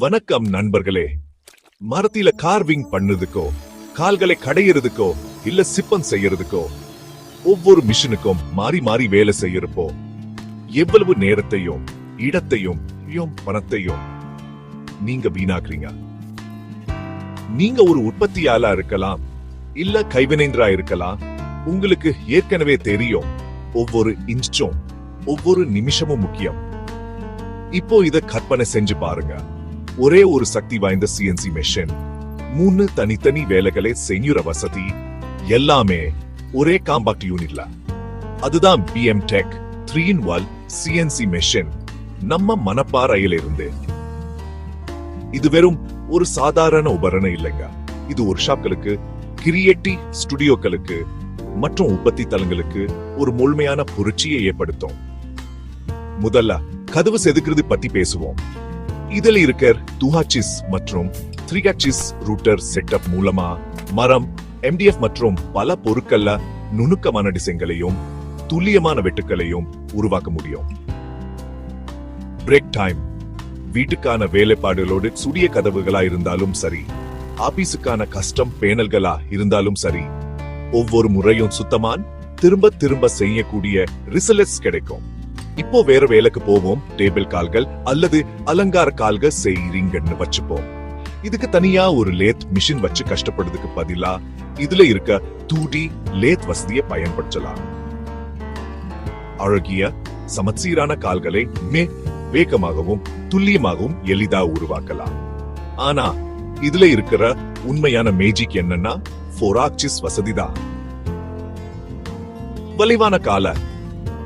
வணக்கம் நண்பர்களே. மரத்தில கார்விங் பண்ணதுக்கோ கால்களை கடையிறதுக்கோ இல்ல சிப்பம் செய்யறதுக்கோ ஒவ்வொரு மிஷினுக்கும் மாறி மாறி வேலை செய்யறப்போ எவ்வளவு நேரத்தையும் இடத்தையும் பணத்தையும் நீங்க வீணாக்குறீங்க. நீங்க ஒரு உற்பத்தியாளா இருக்கலாம் இல்ல கைவினைந்தரா இருக்கலாம் உங்களுக்கு ஏற்கனவே தெரியும் ஒவ்வொரு இன்ச்சும் ஒவ்வொரு நிமிஷமும் முக்கியம். இப்போ இத கற்பனை செஞ்சு பாருங்க. ஒரே ஒரு சக்தி வாய்ந்த சிஎன்சி மெஷின் மூணு தனித்தனி வேலைகளை செய்யுற வசதி எல்லாமே ஒரே காம்பாக்ட் யூனிட்ல அதுதான் PM tech three in one CNC machine நம்ம மனப்பாறையில இருந்து இது வெறும் ஒரு சாதாரண உபகரணம் இல்லைங்க. இது ஒரு ஷாப்களுக்கு கிரியேட்டிவ் ஸ்டுடியோக்களுக்கு மற்றும் உற்பத்தி தலங்களுக்கு ஒரு முழுமையான புரட்சியை ஏற்படுத்தும். முதல்ல கதவு செதுக்குறது பத்தி பேசுவோம். இதில் இருக்க துஹாச்சிஸ் மற்றும் த்ரீகாச்சிஸ் ரூட்டர் செட்டப் மூலமா மரம் எம்டிஎஃப் மற்றும் பல பொருட்கள்ல நுணுக்கமான டிசைன்களையும் துல்லியமான வெட்டுக்களையும் உருவாக்க முடியும். பிரேக் டைம் வீட்டுக்கான வேலைப்பாடுகளோடு சுடிய கதவுகளா இருந்தாலும் சரி ஆபீஸுக்கான கஸ்டம் பேனல்களா இருந்தாலும் சரி ஒவ்வொரு முறையும் சுத்தமான் திரும்ப திரும்ப செய்யக்கூடிய ரிசல்ட்ஸ் கிடைக்கும். இப்போ வேற வேலைக்கு போவோம் டேபிள் கால்கள் அல்லது அலங்கார கால்கள் செய்றீங்கன்னு வச்சுப்போம். இதுக்கு தனியா ஒரு லேத் மிஷின் வச்சு கஷ்டப்படுறதுக்கு பதிலா இதுல இருக்க டூடி லேத் வசதியை பயன்படுத்தலாம். அழகிய சமச்சீரான கால்களை மே வேகமாகவும் துல்லியமாகவும் எளிதா உருவாக்கலாம். ஆனா இதுல இருக்கிற உண்மையான மேஜிக் என்னன்னா போராக்சிஸ் வசதிதான். வலிவான கால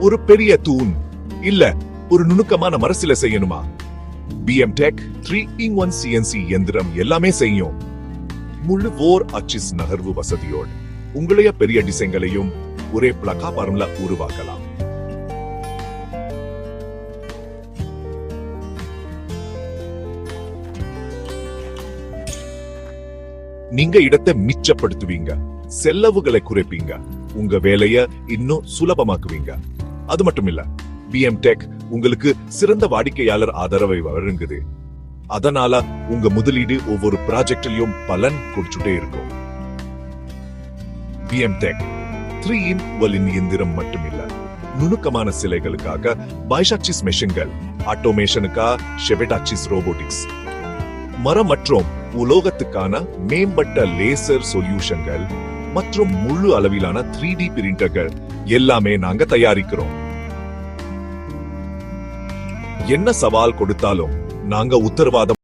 ஒரு பெரிய தூண் இல்ல ஒரு நுணுக்கமான மரசில செய்யணுமா? PM tech three in one CNC எந்திரம் எல்லாமே செய்யும். முழு ஓர் அச்சிஸ் நகர்வு வசதியோடு உங்களைய பெரிய டிசைன்களையும் ஒரே பிளக்கா உருவாக்கலாம். நீங்க இடத்தை மிச்சப்படுத்துவீங்க செலவுகளை குறைப்பீங்க உங்க வேலைய இன்னும் சுலபமாக்குவீங்க. அது மட்டும் இல்ல பிஎம் டெக் உங்களுக்கு சிறந்த வாடிக்கையாளர் ஆதரவை வழங்குது. அதனால உங்க முதலீடு ஒவ்வொரு ப்ராஜெக்டிலையும் பலன் கொடுத்துட்டே இருக்கும். பிஎம் டெக் த்ரீ இன் வலின் இயந்திரம் மட்டும் இல்ல நுணுக்கமான சிலைகளுக்காக பைஷாக்சிஸ் மெஷின்கள் ஆட்டோமேஷனுக்கா ஷெவெடாக்சிஸ் ரோபோட்டிக்ஸ் மரம் மற்றும் உலோகத்துக்கான மேம்பட்ட லேசர் சொல்யூஷன்கள் மற்றும் முழு அளவிலான த்ரீ டி பிரிண்டர்கள் எல்லாமே நாங்க தயாரிக்கிறோம். என்ன சவால் கொடுத்தாலும் நாங்க உத்தரவாதம்